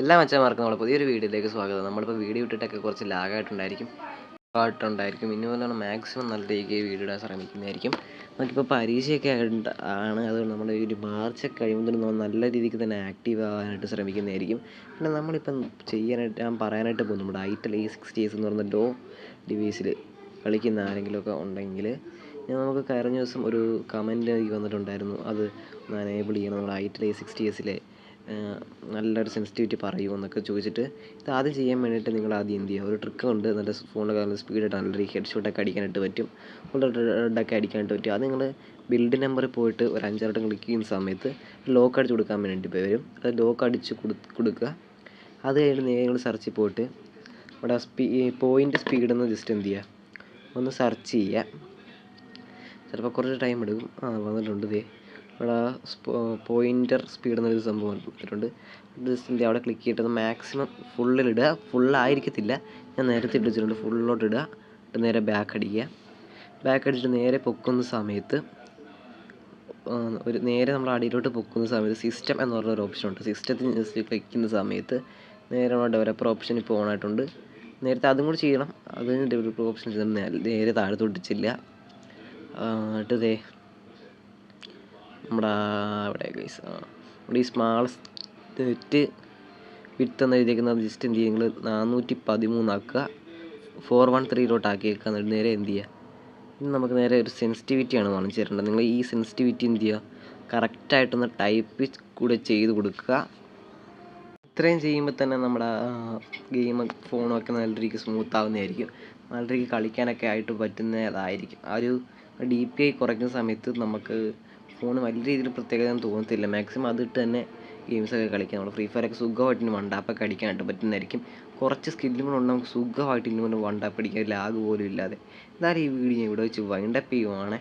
എല്ലാ മച്ചന്മാർക്കും നമ്മൾ പുതിയൊരു വീഡിയോയിലേക്ക് സ്വാഗതം. നമ്മളിപ്പോൾ വീഡിയോ ഇട്ടിട്ടൊക്കെ കുറച്ച് ലാഗായിട്ടുണ്ടായിരിക്കും. ആയിട്ടുണ്ടായിരിക്കും ഇന്നുപോലെയാണ് മാക്സിമം നല്ല രീതിക്ക് വീഡിയോ ഇടാൻ ശ്രമിക്കുന്നതായിരിക്കും. നമുക്കിപ്പോൾ പരീക്ഷയൊക്കെ ആണ്. അതുകൊണ്ട് നമ്മുടെ ഈ ഒരു മാർച്ച് കഴിയുമ്പോൾ നമ്മൾ നല്ല രീതിക്ക് തന്നെ ആക്റ്റീവ് ആവാനായിട്ട് ശ്രമിക്കുന്നതായിരിക്കും. പിന്നെ നമ്മളിപ്പം ചെയ്യാനായിട്ട് ഞാൻ പറയാനായിട്ട് പോകും നമ്മുടെ ഐറ്റൽ എ സിക്സ്റ്റി എസ് എന്ന് പറയുന്ന ലോ ഡിവൈസിൽ കളിക്കുന്ന ആരെങ്കിലുമൊക്കെ ഉണ്ടെങ്കിൽ ഞാൻ നമുക്ക് കഴിഞ്ഞ ദിവസം ഒരു കമന്റ് വന്നിട്ടുണ്ടായിരുന്നു. അത് ഒന്ന് എനേബിൾ ചെയ്യണം. നമ്മുടെ ഐറ്റൽ എ സിക്സ്റ്റി എസിലെ നല്ലൊരു സെൻസിറ്റിവിറ്റി പറയുമോ എന്നൊക്കെ ചോദിച്ചിട്ട് ഇത് ആദ്യം ചെയ്യാൻ വേണ്ടിയിട്ട് നിങ്ങൾ ആദ്യം എന്ത് ചെയ്യുക? ഒരു ട്രിക്ക് ഉണ്ട്. നല്ല ഫോണിലൊക്കെ നല്ല സ്പീഡായിട്ട് നല്ല ഹെഡ് ഷോട്ടൊക്കെ അടിക്കാനായിട്ട് പറ്റും. റെഡൊക്കെ അടിക്കാനായിട്ട് പറ്റും. അത് നിങ്ങൾ ബിൽഡ് നമ്പറിൽ പോയിട്ട് ഒരു അഞ്ചാറട്ടം ക്ലിക്ക് ചെയ്യുന്ന സമയത്ത് ലോക്ക് അടിച്ച് കൊടുക്കാൻ വേണ്ടി വരും. അത് ലോക്ക് അടിച്ച് കൊടുക്കുക. അത് കഴിഞ്ഞിട്ട് നിങ്ങൾ സെർച്ചിൽ പോയിട്ട് അവിടെ സ്പീ പോയിന്റ് സ്പീഡ് ഒന്ന് ജസ്റ്റ് എന്ത് ചെയ്യുക? ഒന്ന് സെർച്ച് ചെയ്യുക. ചിലപ്പോൾ കുറച്ച് ടൈം എടുക്കും. ആ വന്നിട്ടുണ്ട് ദേ. ഇവിടെ പോയിന്റർ സ്പീഡ് എന്നൊരു സംഭവം കൊടുത്തിട്ടുണ്ട് ജസ്റ്റ് അവിടെ ക്ലിക്ക് ചെയ്തിട്ട് മാക്സിമം ഫുള്ളിലിടുക ഫുള്ളായിരിക്കത്തില്ല ഞാൻ നേരത്തെ ഇട്ട് വെച്ചിട്ടുണ്ട്. ഫുള്ളോട്ട് ഇടുക. എന്നിട്ട് നേരെ ബാക്ക് അടിക്കുക. ബാക്ക് അടിച്ചിട്ട് നേരെ പൊക്കുന്ന സമയത്ത് ഒരു നേരെ നമ്മൾ അടിയിലോട്ട് പൊക്കുന്ന സമയത്ത് സിസ്റ്റം എന്ന് പറഞ്ഞ ഒരു ഓപ്ഷൻ ഉണ്ട്. സിസ്റ്റത്തിൽ ജസ്റ്റ് ക്ലിക്ക് ചെയ്യുന്ന സമയത്ത് നേരെ നമ്മുടെ ഡെവലപ്പർ ഓപ്ഷൻ ഇപ്പോൾ ഓൺ ആയിട്ടുണ്ട്. നേരത്തെ അതും കൂടി ചെയ്യണം. അതിന് ഡെവലപ്പർ ഓപ്ഷൻ നേരെ താഴെ ചെല്ലുക എന്നിട്ട് നമ്മുടെ അവിടെ ഗൈസ് നമ്മുടെ ഈ സ്മാളസ്റ്റ് വിട്ട് എന്ന് എഴുതിയേക്കുന്നത് ജസ്റ്റ് എന്ത് ചെയ്യുക നിങ്ങൾ നാനൂറ്റി പതിമൂന്നാക്കുക ഫോർ വൺ ത്രീയിലോട്ട് ആക്കിയേക്കുക. എന്നിട്ട് നേരെ എന്ത് ചെയ്യുക? ഇനി നമുക്ക് നേരെ ഒരു സെൻസിറ്റിവിറ്റിയാണ് കാണിച്ചു തരേണ്ടത്. നിങ്ങൾ ഈ സെൻസിറ്റിവിറ്റി എന്ത് ചെയ്യുക? കറക്റ്റായിട്ടൊന്ന് ടൈപ്പ് കൂടെ ചെയ്ത് കൊടുക്കുക. ഇത്രയും ചെയ്യുമ്പോൾ തന്നെ നമ്മുടെ ഗെയിം ഫോണൊക്കെ നല്ല രീതിക്ക് സ്മൂത്ത് ആവുന്നതായിരിക്കും. നല്ല രീതിക്ക് കളിക്കാനൊക്കെ ആയിട്ട് പറ്റുന്നതായിരിക്കും. ആ ഒരു ഡി പി ഐ കുറയ്ക്കുന്ന സമയത്ത് നമുക്ക് ഫോൺ വലിയ രീതിയിൽ പ്രത്യേകത തോന്നത്തില്ല. മാക്സിമം അതിട്ട് തന്നെ ഗെയിംസൊക്കെ കളിക്കാം. നമ്മൾ ഫ്രീ ഫയറൊക്കെ സുഖമായിട്ട് വൺ ടാപ്പൊക്കെ അടിക്കാനായിട്ട് പറ്റുന്നതായിരിക്കും. കുറച്ച് സ്കില്ലും കൂടെ നമുക്ക് സുഖമായിട്ട് ഇനി വൺ ടാപ്പ് അടിക്കാൻ ലാഗ് പോലും ഇല്ലാതെ. എന്തായാലും ഈ വീഡിയോ ഞാൻ ഇവിടെ വെച്ച് വൈൻഡപ്പ് ചെയ്യുവാണേ.